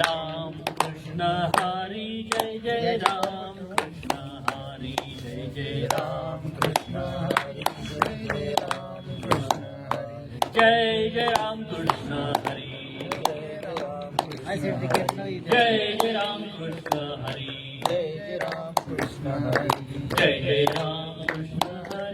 राम कृष्ण हरी जय जय राम कृष्ण हरी जय जय राम कृष्ण हरी जय जय राम कृष्ण हरी जय जय राम कृष्ण हरी जय जय राम कृष्ण हरी जय जय राम कृष्ण हरी जय जय राम कृष्ण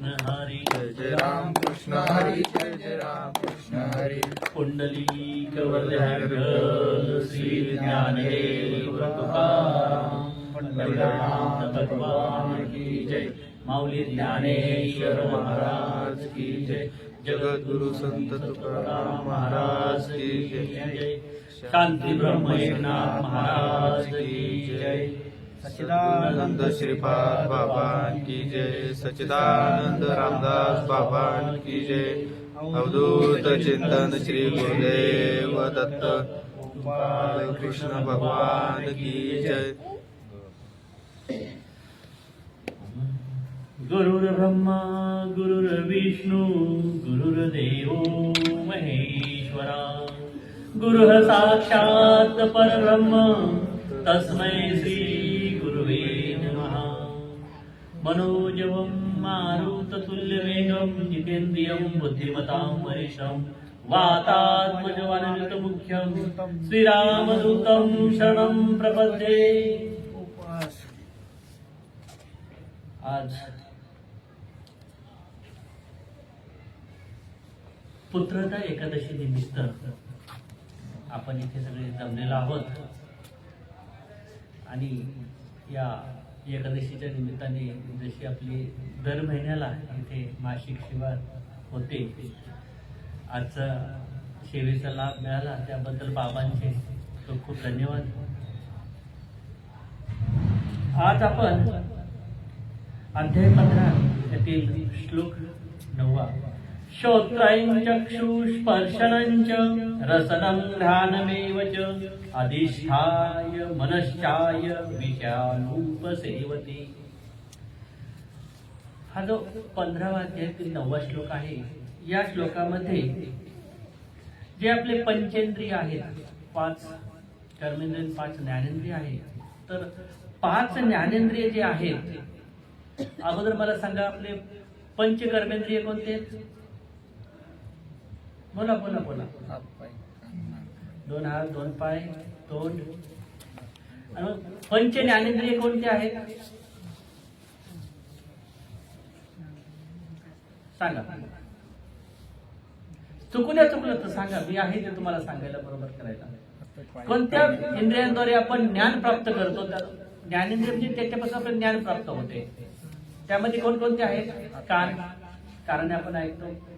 कृष्ण हरी जय जय राम कृष्ण हरि जय जय राम कृष्ण हरी। पुंडलिक वरद श्री ज्ञानदेव तुकाराम। पंढरीनाथ भगवान की जय। माऊली ज्ञानेश्वर महाराज की जय। जगद्गुरु संत तुकाराम महाराज की जय। शांति ब्रह्म महाराज की जय। सच्चिदानंद श्रीपाद बाबा की जय सच्चिदानंद रामदास बाबा की जय। अवधूत चिंतन श्री गुरुदेव दत्त। कृष्ण भगवान की जय। गुरुर्ब्रह्मा गुरुर्विष्णू गुरुर्देव महेश्वरा। गुरुः साक्षात् परब्रह्म तस्मै श्री मनोजवं मारुततुल्यवेगं जितेन्द्रियं बुद्धिमतां वरिष्ठं। वातात्मजवनयुतमुख्यं श्रीरामदूतं शरणं प्रपद्ये। आज पुत्रता एकादशी निमित्त आपण इथे सगळे जमलेलो आहोत. आणि या एकादशीच्या निमित्ताने जशी आपली दर महिन्याला इथे मासिक शिवार होते आजचा सेवेचा लाभ मिळाला त्याबद्दल बाबांचे खूप खूप धन्यवाद. आज आपण अध्याय पंधरा यातील श्लोक नववा श्रोत्रञ्चक्षुस्पर्शनञ्च रसनं घ्राणमेव च अधिष्ठाय मनश्चाय विषयानुपसेवते। हा जो पंधरावा अध्यायातील नववा श्लोक आहे या श्लोकामध्ये जे आपले पंचेंद्रिय आहेत पाच कर्मेंद्रिय पाच ज्ञानेंद्रिय आहेत तर पाच ज्ञानेंद्रिय जे आहेत अगोदर मला सांगा आपले पंचकर्मेंद्रिय कोणते आहेत? बोला बोला बोला. हात पाय. दोन हात दोन पाय तोंड. पंच ज्ञानेंद्रिय कोणते आहेत? सांगा. चुकल्या चुकलं तर सांगा. मी आहे ते तुम्हाला सांगायला बरोबर करायला. कोणत्या इंद्रियांद्वारे आपण ज्ञान प्राप्त करतो? ज्ञानेंद्रिय म्हणजे त्याच्यापासून आपलं ज्ञान प्राप्त होते. त्यामध्ये कोणकोणते आहेत? कान कानाने आपण ऐकतो.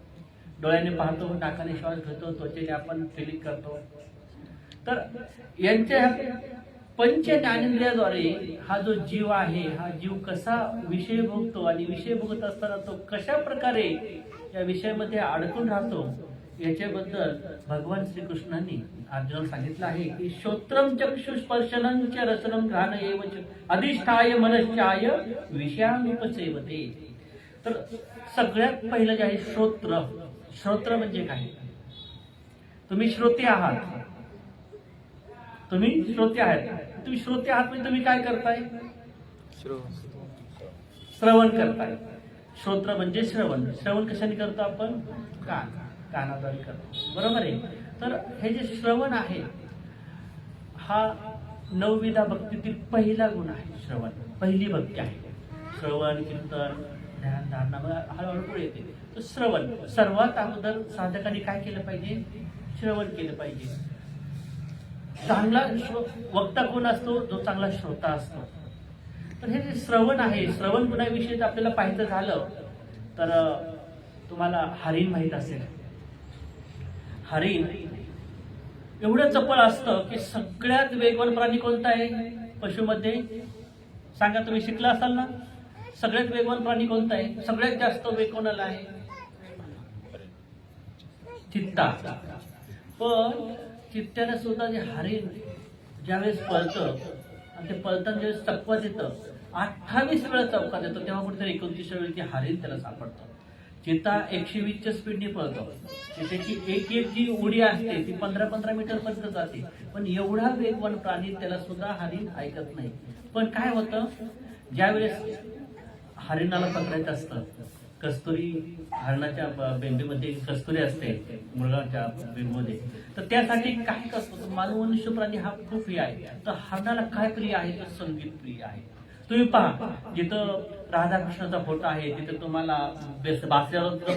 डोळ्याने पाहतो नाकाने श्वास घेतो त्वचेने आपण फिलिंग करतो. तर यांच्या पंच ज्ञानेंद्रियाद्वारे हा जो जीव आहे हा जीव कसा विषय भोगतो आणि विषय भोगत असताना तो कशा प्रकारे या विषयामध्ये अडकून राहतो याच्याबद्दल भगवान श्रीकृष्णांनी अर्जुनाला सांगितलं आहे की श्रोत्रम चक्षु स्पर्शनं घाण एव अधिष्ठाय मनश्चाय विषयानुपसेवते. तर सगळ्यात पहिलं जे आहे श्रोत्र. श्रोत्र म्हणजे काय? तुम्ही श्रोते आहात. तुम्ही श्रोते आहात. तुम्ही श्रोते आहात म्हणजे तुम्ही काय करताय? श्रो श्रवण करताय. श्रोत्र म्हणजे श्रवण. श्रवण कशाने करतो आपण? कान. कानाद्वारे करतो. बरोबर आहे? तर हे जे श्रवण आहे हा नवविधा भक्तीतील पहिला गुण आहे श्रवण. पहिली भक्ती आहे. श्रवण कीर्तन ध्यान धारणा हळूहळू पुढे येते. तर श्रवण. सर्वात अगोदर साधकाने काय केलं पाहिजे? श्रवण केलं पाहिजे. चांगला वक्ता कोण असतो? जो चांगला श्रोता असतो. तर हे जे श्रवण आहे श्रवण गुणाविषयी जर आपल्याला पाहायचं झालं तर तुम्हाला हरिण माहीत असेल. हरिण एवढं चपळ असतं की सगळ्यात वेगवान प्राणी कोणता आहे? पशुमध्ये. सांगा तुम्ही शिकला असाल ना? सगळ्यात वेगवान प्राणी कोणता आहे? सगळ्यात जास्त वेग कोणाला आहे? चित्ता. पण चित्त्याला सुद्धा जे हरिण ज्यावेळेस पळतं आणि ते पळताना ज्यावेळेस चकवत येतं अठ्ठावीस वेळा चौकात येतो तेव्हा कुठेतरी एकोणतीसच्या वेळी ते हरिण त्याला सापडतं चिता एकशे वीसच्या स्पीडने पळतो. त्याची एक एक जी उडी असते ती पंधरा पंधरा मीटर पर्यंत जाते. पण एवढा वेगवान प्राणी त्याला सुद्धा हरिण ऐकत नाही. पण काय होतं? ज्यावेळेस हरिणाला पकडायचं असतं. कस्तुरी हरणाच्या बेंबीमध्ये कस्तुरी असते मुलगाच्या बेंबीमध्ये तर त्यासाठी काही कसतो मानव मनुष्य प्राणी हा खूप प्रिय आहे. तर हरणाला काय प्रिय आहे? तर संगीत प्रिय आहे. तुम्ही पहा जिथं राधाकृष्णाचा फोटो आहे तिथे तुम्हाला बेस-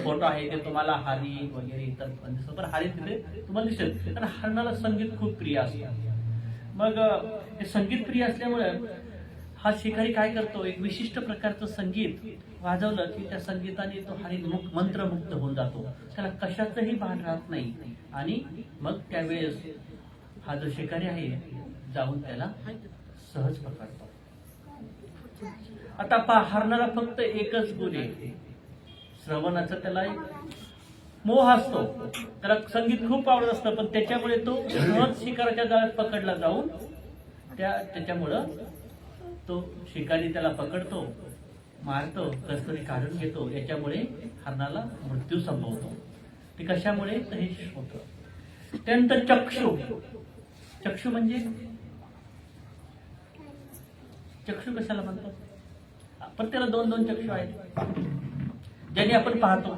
फोटो आहे ते तुम्हाला हरी वगैरे इतर म्हणजे पण पण हरी तिथे तुम्हाला दिसेल. कारण हरणाला संगीत खूप प्रिय असतं. मग हे संगीत प्रिय असल्यामुळे हा शिकारी काय करतो? एक विशिष्ट प्रकारचं संगीत वाजवलं की त्या संगीताने तो हरी मंत्रमुक्त होऊन जातो. त्याला कशाचंही भान राहत नाही. आणि मग त्यावेळेस हा जो शिकारी आहे जाऊन त्याला सहज पकडतो. आता पा हरणाला फक्त एकच गुण आहे. श्रवणाचा त्याला एक मोह असतो. त्याला संगीत खूप आवडत असतं पण त्याच्यामुळे तो सहज शिकाराच्या जाळ्यात पकडला जाऊन त्या त्याच्यामुळं तो शिकारी त्याला पकडतो मारतो कस्तुरी काढून घेतो. याच्यामुळे हरणाला मृत्यू संभवतो. ते कशामुळे? तर हे होतं त्यानंतर चक्षु. चक्षु म्हणजे? चक्षु कशाला म्हणतात? प्रत्येकाला दोन दोन चक्षु आहेत. ज्याने आपण पाहतो.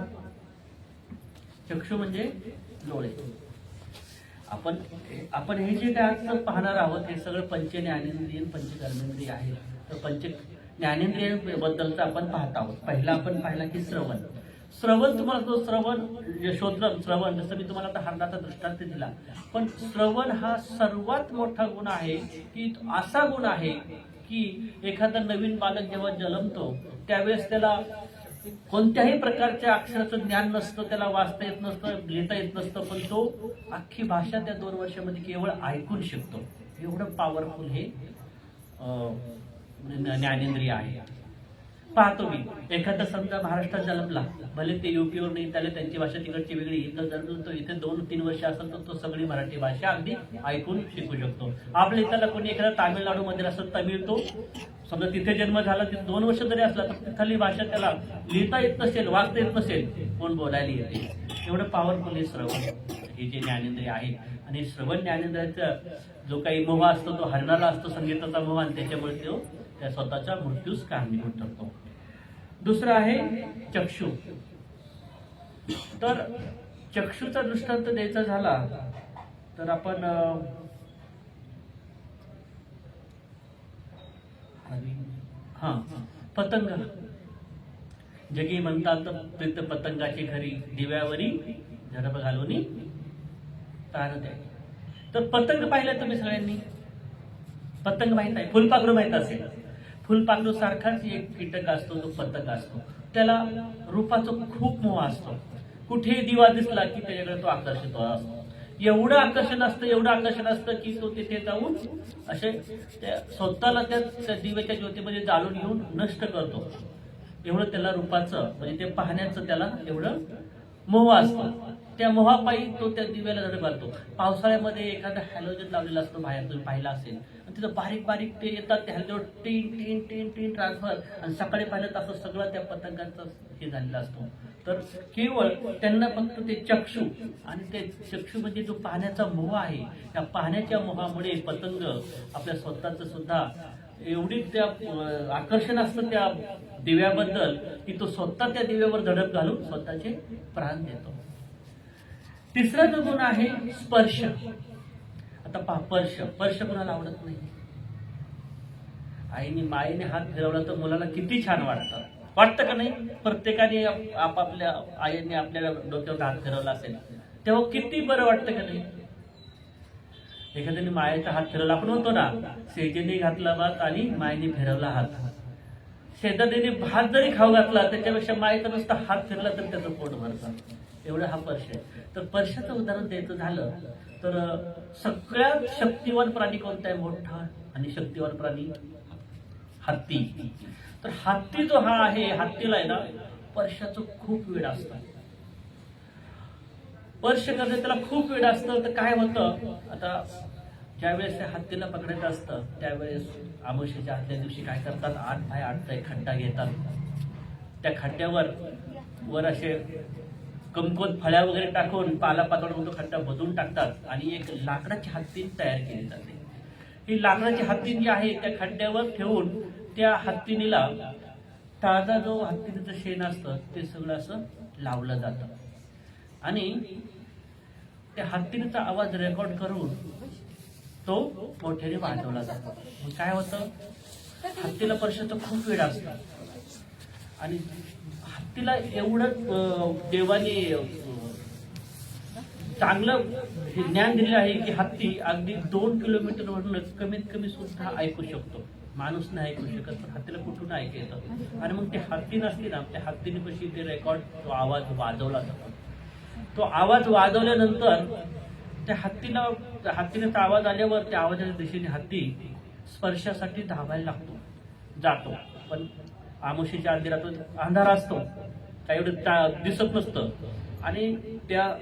चक्षु म्हणजे डोळे. आपण आपण हे जे काय आजचं पाहणार आहोत हे सगळं पंच ज्ञानेंद्रिय पंचकर्मेंद्रिय आहे. तर पंच ज्ञानेंद्रिय बद्दलचं आपण पाहत आहोत. पहिला आपण पाहिला की श्रवण. श्रवण तुम्हाला तो श्रवण यशोद्रम श्रवण जसं मी तुम्हाला आता हरणाचा दृष्टांत दिला. पण श्रवण हा सर्वात मोठा गुण आहे की असा गुण आहे की एखादा नवीन बालक जेव्हा जन्मतो त्यावेळेस त्याला कोणत्याही प्रकारच्या अक्षराचं ज्ञान नसतं त्याला वाचता येत नसतं लिहिता येत नसतं पण तो अख्खी भाषा त्या दोन वर्षामध्ये केवळ ऐकून शिकतो. एवढं पॉवरफुल हे ज्ञानेंद्रिय आहे. पाहतो मी. एखादा समजा महाराष्ट्रात जन्मला भले ते युपीवर नाही त्याला त्यांची भाषा तिकडची वेगळी. इथं जन्मलो तो इथे दोन तीन वर्ष असेल तर तो सगळी मराठी भाषा अगदी ऐकून शिकू शकतो. आपल्या इथला कोणी एखादा तामिळनाडू मध्ये असेल तमिळ तो समजा तिथे जन्म झाला तिथे दोन वर्ष जरी असला तर तिथली भाषा त्याला लिहिता येत नसेल वाचता येत नसेल कोण बोलायला येते एवढं पॉवरफुल हे श्रवण. हे जे ज्ञानेंद्रिय आहे आणि श्रवण ज्ञानेंद्रियाचा जो काही मोह असतो तो हरणाला असतो संगीताचा मोह आणि त्याच्यामुळे तो त्या स्वतःच्या मृत्यूस कारणीभूत ठरतो. दुसरं आहे चक्षु. तर चक्षुचा दृष्टांत द्यायचा झाला तर आपण हा पतंग. जगी म्हणतात प्रीत पतंगाची घरी दिव्यावरी झडप घालून तार द्या तर पतंग पाहिलं तुम्ही सगळ्यांनी? पतंग माहीत आहे फुलपाखरू माहीत असेल. फुलपाखरू सारखाच एक कीटक असतो जो पतंग असतो. त्याला रूपाचा खूप मोह असतो. कुठेही दिवा दिसला की त्याच्याकडे तो आकर्षित असतो. एवढं आकर्षण असतं एवढं आकर्षण असतं की तो तिथे जाऊन असे त्या स्वतःला त्या त्या दिव्याच्या ज्योतीमध्ये जाळून घेऊन नष्ट करतो. एवढं त्याला रूपाचं म्हणजे ते पाहण्याचं त्याला एवढं मोह असतं. त्या मोहापायी तो त्या दिव्याला धडक घालतो पावसाळ्यामध्ये एखादा हॅलोजन लावलेला असतो बाहेर तुम्ही पाहिला असेल. आणि तिथं बारीक बारीक ते येतात त्या हॅलोजन टीन टीन टीन टीन ट्रान्सफर आणि सकाळी पाहिलं तर असं सगळं त्या पतंगांचा हे झालेला असतो. तर केवळ त्यांना फक्त ते चक्षू आणि ते चक्षू म्हणजे जो पाहण्याचा मोह आहे त्या पाहण्याच्या मोहामुळे पतंग आपल्या स्वतःचं सुद्धा एवढी त्या आकर्षण असतं त्या दिव्याबद्दल की तो स्वतः त्या दिव्यावर धडक घालून स्वतःचे प्राण देतो. तिसरा जो गुण आहे स्पर्श. आता पहा पर्श पर्श कोणाला आवडत नाही? आईने माईने हात फिरवला तर मुलाला किती छान वाटतं. वाटतं का नाही? प्रत्येकाने आपापल्या आईने आपल्याला डोक्यावर हात फिरवला असेल तेव्हा किती बरं वाटतं का नाही? एखाद्याने मायेचा हात फिरवला आपण म्हणतो ना सेजेने घातला भात आणि मायेने फिरवला हात. शेताने भात जरी खाऊ घातला त्याच्यापेक्षा मायेचा नुसता हात फिरला तर त्याचं पोट भरतं. एवढं हा पर्श आहे. तर पर्शाचं उदाहरण द्यायचं झालं तर सगळ्यात शक्तिवान प्राणी कोणता आहे? मोठा आणि शक्तिवान प्राणी हत्ती. तर हत्ती जो हा आहे हत्तीला आहे ना पर्शाचं खूप वेळ असतं. स्पर्श करणे त्याला खूप वेळ असतं. तर काय होतं? आता ज्यावेळेस त्या हत्तीला पकडायचं असतं त्यावेळेस आमोशीच्या आदल्या दिवशी काय करतात? आठ बाय आठचा एक खड्डा घेतात. त्या खड्ड्यावर वर असे कमकुवत फळ्या वगैरे टाकून पाला पातळून खड्डा बदलून टाकतात आणि एक लाकडाची हत्ती तयार केली जाते. ही लाकडाची हत्ती जी आहे त्या खड्ड्यावर ठेवून त्या हत्तीनीला ताजा जो हत्तीचं शेण असतं ते सगळं असं लावलं जातं. आणि त्या हत्तीचा आवाज रेकॉर्ड करून तो मोठ्याने वाजवला जातो. मग काय होतं? हत्तीला परिषद खूप वेळ असतो. आणि हत्तीला एवढं देवाने चांगलं हे ज्ञान दिलं आहे की हत्ती अगदी दोन किलोमीटरवरून कमीत कमी सुद्धा ऐकू शकतो. माणूस नाही ऐकू शकत पण हत्तीला कुठून ऐकू येतं? आणि मग ते हत्ती नसते ना त्या हत्तीने कशी ते रेकॉर्ड तो आवाज वाजवला जातो. तो आवाज वाजवल्यानंतर त्या हत्तीला हत्तीने आवाज आल्यावर त्या आवाजाच्या दिशेने हत्ती स्पर्शासाठी धावायला लागतो जातो. पण आमोशीच्या आधी राहतो अंधार असतो. काही एवढं ता- दिसत नसतं. आणि त्या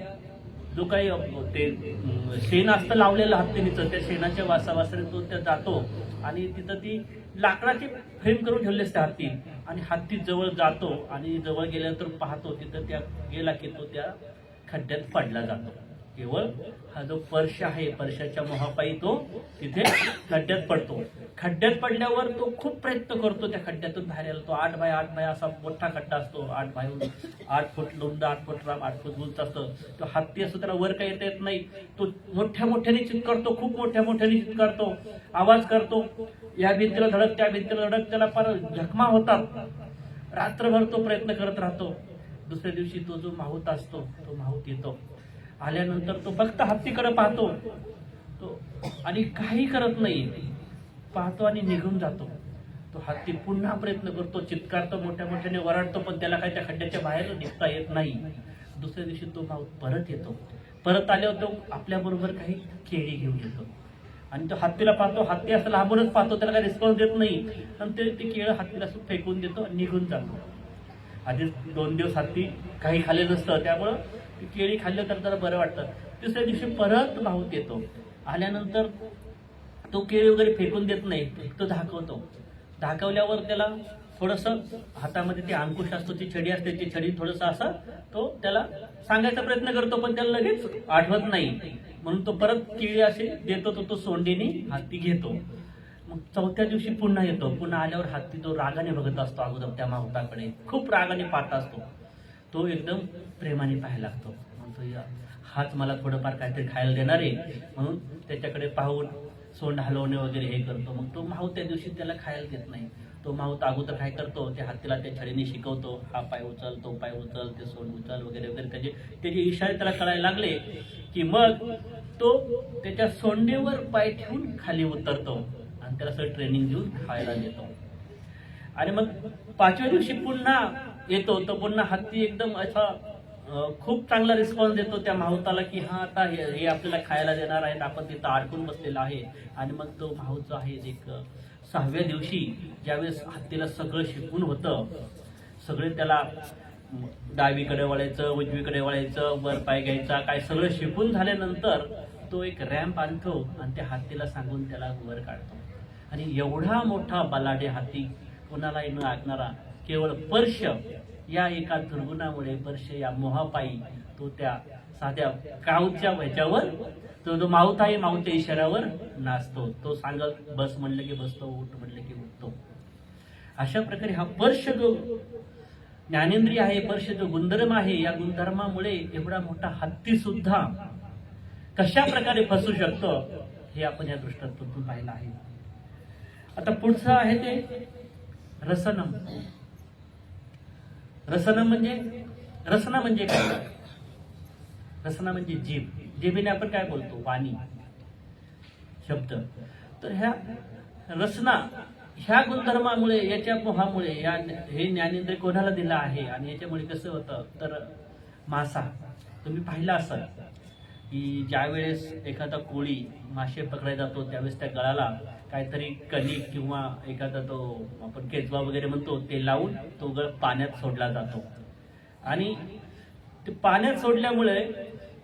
जो काही ते शेण असतं लावलेलं हत्तीनीचं त्या शेणाच्या वासावासाने तो त्या जातो. आणि तिथं ती लाकडाची फ्रेम करून ठेवली असते हत्ती. आणि हत्ती जवळ जातो आणि जवळ गेल्यानंतर पाहतो तिथं त्या गेला की तो त्या खड्ड्यात पडला जातो. केवळ हा जो पर्श आहे पर्शाच्या मोहापायी तो तिथे खड्ड्यात पडतो. खड्ड्यात पडल्यावर तो खूप प्रयत्न करतो त्या खड्ड्यातून बाहेर यायला. तो आठ बाय आठ बाय असा मोठा खड्डा असतो. आठ बाय आठ फूट रुंद आठ फूट राम आठ फूट उंच असतो. तो हत्ती असतो त्याला वर काही येता येत नाही. तो मोठ्या मोठ्याने चित्कारतो खूप मोठ्या मोठ्याने चित्कारतो. आवाज करतो. या भिंतीला धडक त्या भिंतीला धडक त्याला फार जखमा होतात. रात्रभर तो प्रयत्न करत राहतो. दुसऱ्या दिवशी तो जो माहूत असतो तो माहूत येतो. आल्यानंतर तो फक्त हत्तीकडे पाहतो. तो आणि काही करत नाही. पाहतो आणि निघून जातो. तो हत्ती पुन्हा प्रयत्न करतो. चित्कारतो मोठ्या मोठ्याने वराडतो पण त्याला काही त्या खड्ड्याच्या बाहेर निघता येत नाही. दुसऱ्या दिवशी तो भाऊ परत येतो. परत आल्यावर तो आपल्याबरोबर काही केळी घेऊन येतो. आणि तो हत्तीला पाहतो. हत्ती असं लांबूनच पाहतो. त्याला काही रिस्पॉन्स देत नाही. आणि ते ते केळं हत्तीला असं फेकून देतो आणि निघून जातो. आधीच दोन दिवस हत्ती काही खाले नसतं. त्यामुळं केळी खाल्लं तर त्याला बरं वाटतं. तिसऱ्या दिवशी परत भाऊत येतो. आल्यानंतर तो केळी वगैरे फेकून देत नाही तो धाकवतो. धाकवल्यावर त्याला थोडंसं हातामध्ये ती अंकुश असतो ती छडी असते ती छडी थोडंसं असं तो त्याला सांगायचा प्रयत्न करतो पण त्याला लगेच आठवत नाही. म्हणून तो परत केळी असे देतो तो तो सोंडीने हाती घेतो. मग चौथ्या दिवशी पुन्हा येतो. पुन्हा आल्यावर हत्ती तो रागाने बघत असतो अगोदर त्या माहुताकडे खूप रागाने पाहत असतो. तो एकदम प्रेमाने पाहायला लागतो. म्हणतो "या, हाच मला थोडंफार काहीतरी खायला देणार आहे. म्हणून त्याच्याकडे पाहून सोंड हलवणे वगैरे हे करतो. मग तो माऊ त्या दिवशी त्याला खायला देत नाही. तो माहूत अगोदर काय करतो त्या हत्तीला त्या छडीने शिकवतो. हा पाय उचल तो पाय उचल ते सोंड उचल वगैरे वगैरे. त्याचे त्याचे इशारे त्याला कळायला लागले की मग तो त्याच्या सोंडेवर पाय ठेवून खाली उतरतो आणि त्याला सगळं ट्रेनिंग देऊन खायला देतो. आणि मग पाचव्या दिवशी पुन्हा येतो. तर पुन्हा हत्ती एकदम असा खूप चांगला रिस्पॉन्स देतो त्या माहुताला की हा आता हे हे आपल्याला खायला देणार आहेत. आपण तिथं अडकून बसलेला आहे. आणि मग तो माहूत जो आहे एक सहाव्या दिवशी ज्यावेळेस हत्तीला सगळं शिकून होतं सगळे त्याला डावीकडे वळायचं उजवीकडे वळायचं वर पाय घ्यायचा काय सगळं शिकून झाल्यानंतर तो एक रॅम्प आणतो आणि त्या हत्तीला सांगून त्याला वर काढतो. आणि एवढा मोठा बलाडे हत्ती कोणालाही न ऐकणारा केवळ पर्श या एका दुर्गुणामुळे पर्श या मोहापायी तो त्या साध्या काऊच्या ह्याच्यावर तो जो माऊत आहे माऊच्या इशाऱ्यावर नाचतो. तो सांगत बस म्हणलं की बसतो उठ म्हणलं की उठतो. अशा प्रकारे हा पर्श जो ज्ञानेंद्रिय आहे पर्श जो गुणधर्म आहे या गुणधर्मामुळे एवढा मोठा हत्ती सुद्धा कशा प्रकारे फसू शकतो हे आपण या दृष्टांतून पाहिलं आहे. आता पुढचं आहे ते रसनम. रसना म्हणजे रसना म्हणजे काय? रसना म्हणजे जीभ. जीभेने आपण काय बोलतो? वाणी. शब्द. तर ह्या रचना ह्या गुणधर्मामुळे याच्या मोहामुळे या हे ज्ञानेंद्र कोणाला दिलं आहे? आणि याच्यामुळे कसं होतं? तर मासा. तुम्ही पाहिला असाल की ज्या वेळेस एखादा कोळी मासे पकडायला जातो त्यावेळेस त्या गळाला काहीतरी कणिक किंवा एखादा तो आपण केचवा वगैरे म्हणतो ते लावून तो गळ पाण्यात सोडला जातो. आणि ते पाण्यात सोडल्यामुळे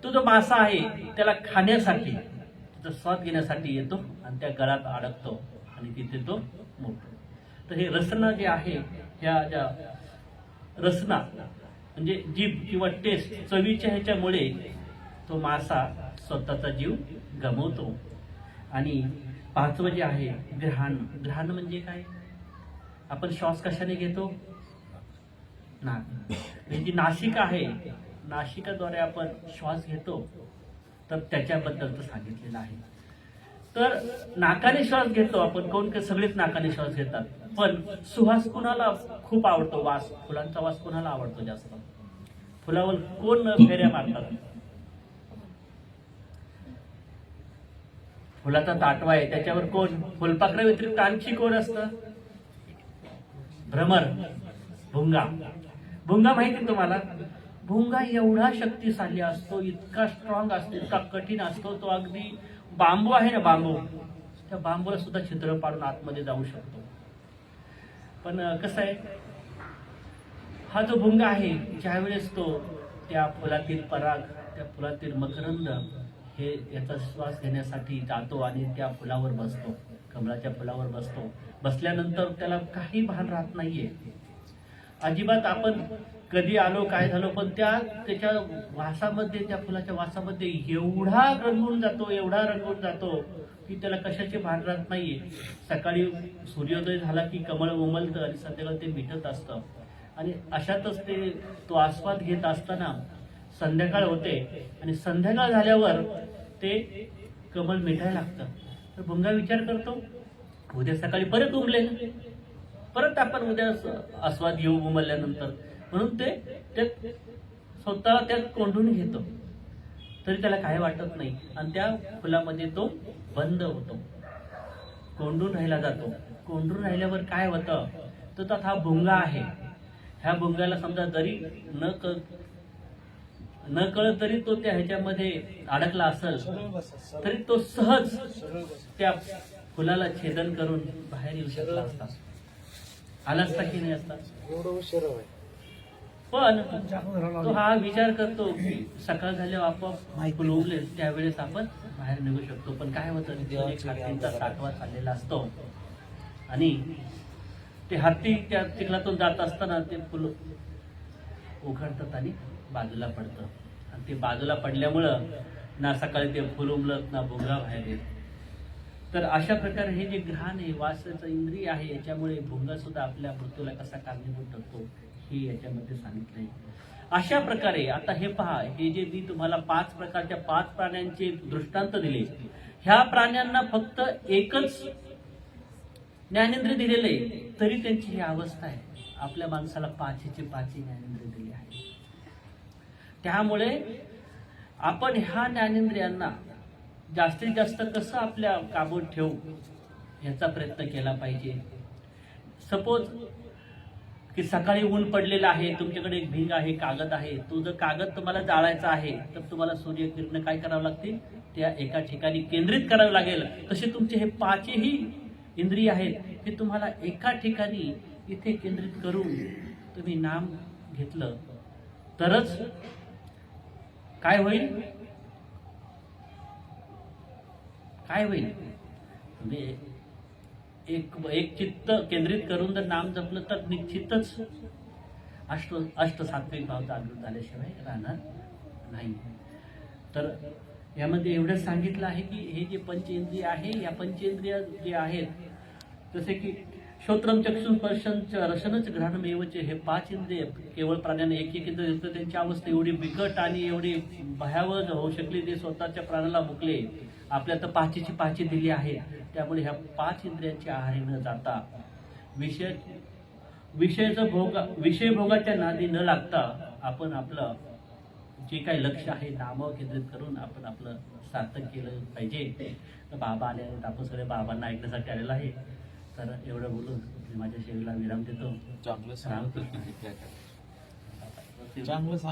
तो जो मासा आहे त्याला खाण्यासाठी त्याचा स्वाद घेण्यासाठी येतो आणि त्या गळात अडकतो आणि तिथे तो मोडतो. तर हे रसना जे आहे ह्या ज्या रसना म्हणजे जीभ किंवा टेस्ट चवीच्या ह्याच्यामुळे तो मासा स्वतःचा जीव गमवतो. आणि पाचवं जे आहे ग्रहण. ग्रहण म्हणजे काय? आपण श्वास कशाने घेतो? ना जी म्हणजे नाशिका आहे. नाशिकाद्वारे आपण श्वास घेतो. तर त्याच्याबद्दल तर सांगितलेलं आहे. तर नाकाने श्वास घेतो आपण. कोण? का सगळेच नाकाने श्वास घेतात. पण सुहास कुणाला खूप आवडतो? वास. फुलांचा वास कुणाला आवडतो जास्त? फुलावर कोण फेऱ्या मारतात? फुलाचा ताटवा आहे त्याच्यावर कोण? फुलपाखरा व्यतिरिक्त आणखी कोण असतं? भ्रमर भुंगा. भुंगा माहिती तुम्हाला? भुंगा एवढा शक्तिशाली असतो इतका स्ट्रॉंग असतो इतका कठीण असतो तो अगदी बांबू आहे ना बांबू. त्या बांबूला सुद्धा छिद्र पाडून आतमध्ये जाऊ शकतो. पण कसं आहे? हा जो भुंगा आहे ज्यावेळेस तो त्या फुलातील पराग त्या फुलातील मकरंद हे याचा श्वास घेण्यासाठी जातो आणि त्या फुलावर बसतो. कमळाच्या फुलावर बसतो. बसल्यानंतर त्याला काही भान राहत नाहीये. अजिबात आपण कधी आलो काय झालो पण त्या त्याच्या वासामध्ये त्या फुलाच्या वासामध्ये एवढा रंगून जातो एवढा रंगून जातो की त्याला कशाचे भान राहत नाहीये. सकाळी सूर्योदय झाला की कमळ उमलतं आणि संध्याकाळी ते मिटत असतं. आणि अशातच ते तो आस्वाद घेत असताना संध्याकाळ होते आणि संध्याकाळ झाल्यावर ते कमल मिठायला लागतं. तर भुंगा विचार करतो उद्या सकाळी परत उमले परत आपण उद्या आस्वाद घेऊ उमलल्यानंतर. म्हणून ते त्यात स्वतः त्यात कोंडून घेतो. तरी त्याला काय वाटत नाही. आणि त्या फुलामध्ये तो बंद होतो. कोंडून राहिला जातो. कोंडून राहिल्यावर काय होतं? तर त्यात हा भुंगा आहे. ह्या भुंगाला समजा जरी न न कळत तरी तो त्या ह्याच्यामध्ये अडकला असेल तरी तो सहज त्या फुलाला छेदन करून बाहेर येऊ शकला असता. आला असता की नाही असता? पण तो हा विचार करतो की सकाळ झाल्यावर आपोआप फुल उगले त्यावेळेस आपण बाहेर निघू शकतो. पण काय होतं हत्तींचा साठवा चाललेला असतो. आणि ते हत्ती त्या चिखलातून जात असताना ते फुल उघडतात आणि बाजूला पडतं. आणि ते बाजूला पडल्यामुळं ना सकाळी ते फुल उमलत ना भुंगा बाहेर येत. तर अशा प्रकारे हे जे घ्राण आहे वासाचं इंद्रिय आहे याच्यामुळे भुंगा सुद्धा आपल्या मृत्यूला कसा कारणीभूत ठरतो हे याच्यामध्ये सांगितलं आहे. अशा प्रकारे आता हे पहा हे जे मी तुम्हाला पाच प्रकारच्या पाच प्राण्यांचे दृष्टांत दिले ह्या प्राण्यांना फक्त एकच ज्ञानेंद्रिय दिलेले आहे तरी त्यांची ही अवस्था आहे. आपल्या माणसाला पाचीचे पाचही ज्ञानेंद्रिय दिले आहे त्यामुळे आपण ह्या ज्ञानेंद्रियांना जास्तीत जास्त कसं आपल्या काबूत ठेवू ह्याचा प्रयत्न केला पाहिजे. सपोज की सकाळी ऊन पडलेलं आहे तुमच्याकडे एक भिंग आहे कागद आहे. तो जर कागद तुम्हाला जाळायचा आहे तर तुम्हाला सूर्यकिरण काय करावं लागतील? त्या एका ठिकाणी केंद्रित करावं लागेल. तसे तुमचे हे पाचही इंद्रिय आहेत हे तुम्हाला एका ठिकाणी इथे केंद्रित करून तुम्ही नाम घेतलं तरच काय होईल? काय होईल? म्हणजे एक एक चित्त केंद्रित करून जर नाम जपलं तर निश्चितच अष्ट अष्ट सात्विक भाव जागृत झाल्याशिवाय राहणार नाही. तर यामध्ये एवढंच सांगितलं आहे की हे जे पंचेंद्रिय आहे या पंचेंद्रिय जे आहेत जसे की श्रोत्रम चक्षुम स्पर्शन रसनच घ्राणमेवचे हे पाच इंद्रिय केवळ प्राण्याने एक एक इंद्रिय असतं त्यांची अवस्था एवढी बिकट आणि एवढी भयावह होऊ शकली ते स्वतःच्या प्राणाला मुकले आपल्या तर पाचीची पाची दिली आहे त्यामुळे ह्या पाच इंद्रियांची आहारी न जाता विषय विषयाचं भोग विषय भोगाच्या नादी न लागता आपण आपलं जे काही लक्ष आहे नाम केंद्रित करून आपण आपलं सार्थक केलं पाहिजे. तर बाबा आले आहेत. आपण सगळे बाबांना ऐकण्यासाठी आलेलं आहे. तर एवढं बोलून मी माझ्या सेवेला विराम देतो चांगलं कृष्ण. चांगलं सांग